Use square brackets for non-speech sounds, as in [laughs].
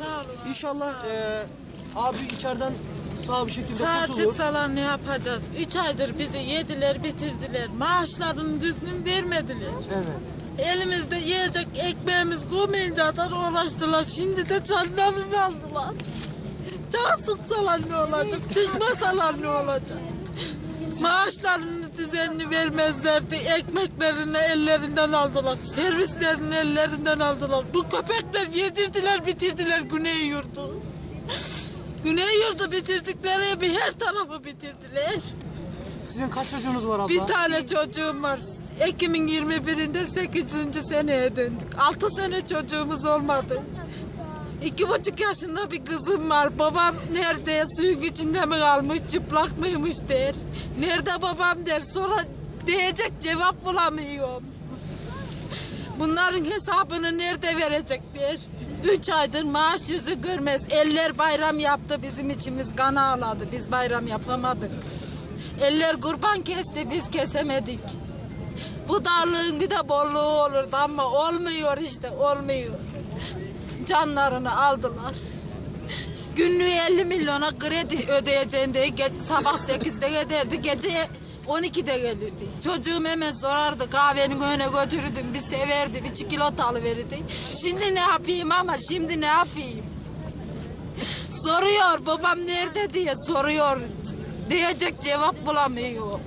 Sağ olun. İnşallah e, abi içeriden sağ bir şekilde Sağ kurtulur. çıksalar ne yapacağız? Üç aydır bizi yediler bitirdiler. Maaşlarını düzgün vermediler. Evet. Elimizde yiyecek ekmeğimiz koymayınca da uğraştılar. Şimdi de canlarını aldılar. Can sıksalar ne olacak? [laughs] Çıkmasalar ne olacak? Maaşlarını düzenli vermezlerdi. Ekmeklerini ellerinden aldılar. Servislerini ellerinden aldılar. Bu köpekler yedirdiler bitirdiler Güney Yurdu. Güney Yurdu bitirdikleri bir her tarafı bitirdiler. Sizin kaç çocuğunuz var abla? Bir tane çocuğum var. Ekim'in 21'inde 8. seneye döndük. 6 sene çocuğumuz olmadı. İki buçuk yaşında bir kızım var. Babam nerede? Suyun içinde mi kalmış? Çıplak mıymış der. Nerede babam der. Sonra diyecek cevap bulamıyorum. Bunların hesabını nerede verecekler? Üç aydır maaş yüzü görmez. Eller bayram yaptı bizim içimiz kan ağladı. Biz bayram yapamadık. Eller kurban kesti biz kesemedik. Bu darlığın bir de bolluğu olurdu ama olmuyor işte olmuyor. Canlarını aldılar. Günlüğü 50 milyona kredi ödeyeceğinde ge- sabah 8'de giderdi gece 12'de gelirdi. Çocuğum hemen sorardı kahvenin önüne götürürdüm bir severdi bir çikolata alıverirdi. Şimdi ne yapayım ama şimdi ne yapayım? Soruyor babam nerede diye soruyor. Diyecek cevap bulamıyor.